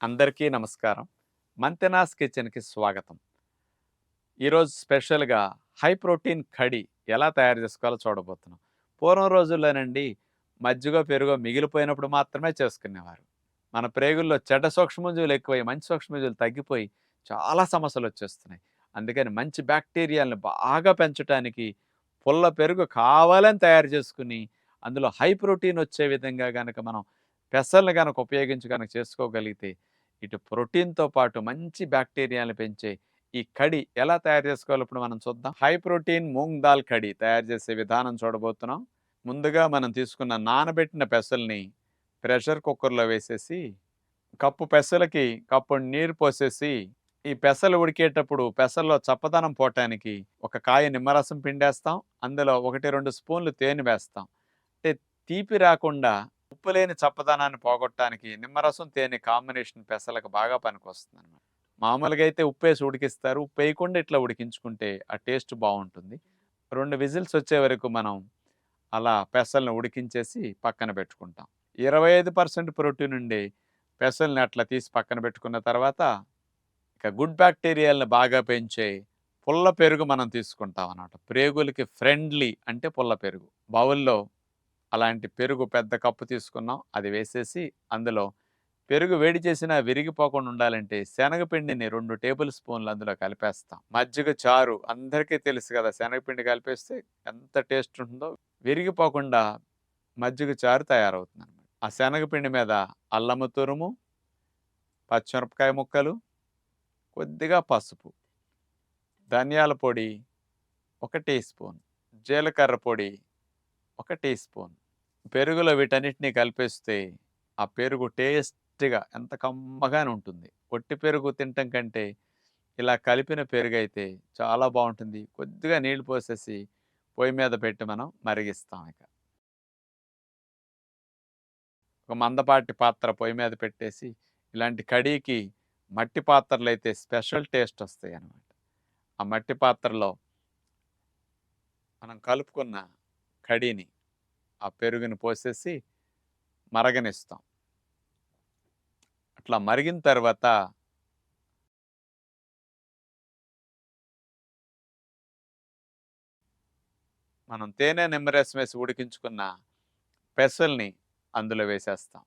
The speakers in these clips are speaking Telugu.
అందరికీ నమస్కారం. మంతెనాస్ కిచెన్కి స్వాగతం. ఈరోజు స్పెషల్గా హై ప్రోటీన్ కడి ఎలా తయారు చేసుకోవాలో చూడబోతున్నాం. పూర్వం రోజుల్లోనండి మజ్జిగ పెరుగో మిగిలిపోయినప్పుడు మాత్రమే చేసుకునేవారు. మన ప్రేగుల్లో చెడ్డ సూక్ష్మజీవులు ఎక్కువై మంచి సూక్ష్మజీవులు తగ్గిపోయి చాలా సమస్యలు వచ్చేస్తున్నాయి. అందుకని మంచి బ్యాక్టీరియాలను బాగా పెంచడానికి పుల్ల పెరుగు కావాలని తయారు చేసుకుని అందులో హై ప్రోటీన్ వచ్చే విధంగా కనుక మనం పెసల్ని కనుక ఉపయోగించి కనుక చేసుకోగలిగితే ఇటు ప్రోటీన్తో పాటు మంచి బ్యాక్టీరియాలను పెంచే ఈ కడి ఎలా తయారు చేసుకోవాలి? ఇప్పుడు మనం చూద్దాం. హై ప్రోటీన్ మూంగ్ దాల్ కడి తయారు చేసే విధానం చూడబోతున్నాం. ముందుగా మనం తీసుకున్న నానబెట్టిన పెసల్ని ప్రెషర్ కుక్కర్లో వేసేసి కప్పు పెసలకి కప్పు నీరు పోసేసి ఈ పెసలు ఉడికేటప్పుడు పెసల్లో చప్పదనం పోవటానికి ఒక కాయ నిమ్మరసం పిండేస్తాం. అందులో ఒకటి రెండు స్పూన్లు తేనె వేస్తాం. అంటే తీపి రాకుండా ఉప్పు లేని చప్పదనాన్ని పోగొట్టడానికి నిమ్మరసం తేనె కాంబినేషన్ పెసలకు బాగా పనికొస్తుంది అనమాట మామూలుగా అయితే ఉప్పు వేసి ఉడికిస్తారు. ఉప్పు వేయకుండా ఇట్లా ఉడికించుకుంటే ఆ టేస్ట్ బాగుంటుంది. రెండు విజిల్స్ వచ్చే వరకు మనం అలా పెసల్ని ఉడికించేసి పక్కన పెట్టుకుంటాం. ఇరవై ఐదు పర్సెంట్ ప్రోటీన్ ఉండి పెసల్ని అట్లా తీసి పక్కన పెట్టుకున్న తర్వాత ఇక గుడ్ బ్యాక్టీరియాలను బాగా పెంచే పుల్ల పెరుగు మనం తీసుకుంటాం అన్నమాట. ప్రేగులకి ఫ్రెండ్లీ అంటే పుల్ల పెరుగు. బౌల్లో అలాంటి పెరుగు పెద్ద కప్పు తీసుకున్నాం. అది వేసేసి అందులో పెరుగు వేడి చేసినా విరిగిపోకుండా ఉండాలంటే శనగపిండిని రెండు టేబుల్ స్పూన్లు అందులో కలిపేస్తాం. మజ్జిగ చారు అందరికీ తెలుసు కదా శనగపిండి కలిపేస్తే ఎంత టేస్ట్ ఉంటుందో. విరిగిపోకుండా మజ్జిగ చారు తయారవుతుంది అనమాట ఆ శనగపిండి మీద అల్లము తురుము పచ్చిమిరపకాయ ముక్కలు కొద్దిగా పసుపు ధనియాల పొడి ఒక టీ స్పూన్ జీలకర్ర పొడి ఒక టీ స్పూన్. పెరుగులో వీటన్నిటిని కలిపేస్తే ఆ పెరుగు టేస్ట్గా ఎంత కమ్మగానే ఉంటుంది. ఒట్టి పెరుగు తినటం కంటే ఇలా కలిపిన పెరుగు అయితే చాలా బాగుంటుంది. కొద్దిగా నీళ్ళు పోసేసి పొయ్యి మీద పెట్టి మనం మరిగిస్తాం ఇక. ఒక మందపాటి పాత్ర పొయ్యి మీద పెట్టేసి ఇలాంటి కడీకి మట్టి పాత్రలు అయితే స్పెషల్ టేస్ట్ వస్తాయి అన్నమాట. ఆ మట్టి పాత్రలో మనం కలుపుకున్న కడీని ఆ పెరుగుని పోసేసి మరగనిస్తాం. అట్లా మరిగిన తర్వాత మనం తేనె నిమ్మరసం వేసి ఉడికించుకున్న పెసల్ని అందులో వేసేస్తాం.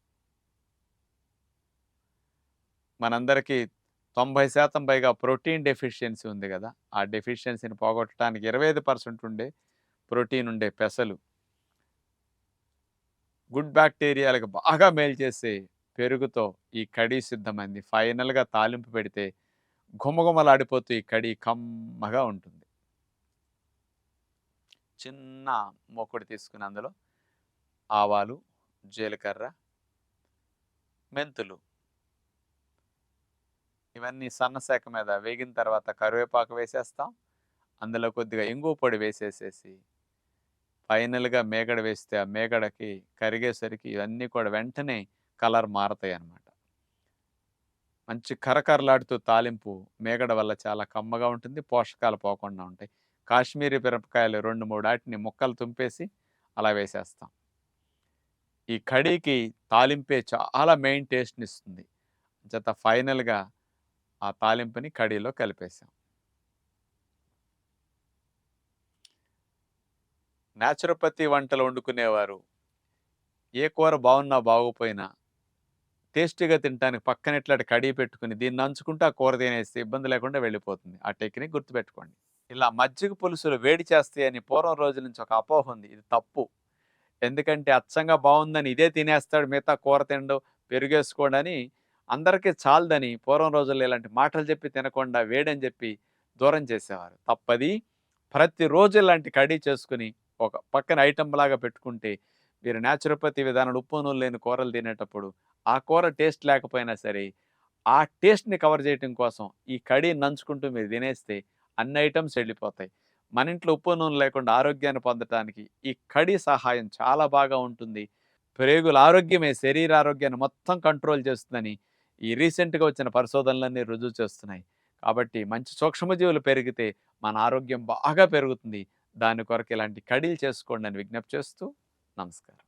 మనందరికీ తొంభై శాతం పైగా ప్రోటీన్ డెఫిషియన్సీ ఉంది కదా ఆ డెఫిషియన్సీని పోగొట్టడానికి ఇరవై ఐదు పర్సెంట్ ఉండే ప్రోటీన్ ఉండే పెసలు గుడ్ బ్యాక్టీరియాలకు బాగా మేలు చేసే పెరుగుతో ఈ కడి సిద్ధమైంది. ఫైనల్గా తాలింపు పెడితే ఘుమఘుమలాడిపోతూ ఈ కడి కమ్మగా ఉంటుంది. చిన్న మొక్కుడు తీసుకుని అందులో ఆవాలు జీలకర్ర మెంతులు. ఇవన్నీ సన్నశాఖ మీద వేగిన తర్వాత కరివేపాకు వేసేస్తాం. అందులో కొద్దిగా ఇంగు పొడి వేసేసేసి ఫైనల్గా మేగడ వేస్తే ఆ మేగడకి కరిగేసరికి ఇవన్నీ కూడా వెంటనే కలర్ మారతాయి అన్నమాట మంచి కరకరలాడుతూ తాలింపు మేగడ వల్ల చాలా కమ్మగా ఉంటుంది పోషకాలు పోకుండా ఉంటాయి. కాశ్మీరీ మిరపకాయలు రెండు మూడు వాటిని ముక్కలు తుంపేసి అలా వేసేస్తాం. ఈ కడీకి తాలింపే చాలా మెయిన్ టేస్ట్ని ఇస్తుంది చేత ఫైనల్గా ఆ తాలింపుని కడీలో కలిపేసాం. న్యాచురోపతి వంటలు వండుకునేవారు. ఏ కూర బాగున్నా బాగోపోయినా టేస్టీగా తినడానికి పక్కన ఇట్లాంటి కడిగి పెట్టుకుని దీన్ని నంచుకుంటే ఆ కూర తినేస్తే ఇబ్బంది లేకుండా వెళ్ళిపోతుంది. ఆ టెక్నిక్ గుర్తుపెట్టుకోండి. ఇలా మజ్జిగ పులుసులు వేడి చేస్తాయని పూర్వం రోజుల నుంచి ఒక అపోహ ఉంది. ఇది తప్పు. ఎందుకంటే అచ్చంగా బాగుందని ఇదే తినేస్తాడు మిగతా కూర తినడు పెరుగేసుకోడని అందరికీ చాలదని పూర్వం రోజుల్లో ఇలాంటి మాటలు చెప్పి తినకుండా వేడని చెప్పి దూరం చేసేవారు. తప్పది ప్రతిరోజు ఇలాంటి కడీ చేసుకుని ఒక పక్కన ఐటమ్ లాగా పెట్టుకుంటే మీరు న్యాచురోపతి విధానాలు ఉప్పు నూనె లేని కూరలు తినేటప్పుడు ఆ కూర టేస్ట్ లేకపోయినా సరే ఆ టేస్ట్ని కవర్ చేయటం కోసం ఈ కడీ నంచుకుంటూ మీరు తినేస్తే అన్ని ఐటమ్స్ వెళ్ళిపోతాయి. మన ఇంట్లో ఉప్పు నూనె లేకుండా ఆరోగ్యాన్ని పొందడానికి ఈ కడీ సహాయం చాలా బాగా ఉంటుంది. ప్రేగుల ఆరోగ్యమే శరీర ఆరోగ్యాన్ని మొత్తం కంట్రోల్ చేస్తుందని ఈ రీసెంట్గా వచ్చిన పరిశోధనలన్నీ రుజువు చేస్తున్నాయి. కాబట్టి మంచి సూక్ష్మజీవులు పెరిగితే మన ఆరోగ్యం బాగా పెరుగుతుంది. దాని కొరకు ఇలాంటి కడీలు చేసుకోండి అని విజ్ఞప్తి చేస్తూ నమస్కారం.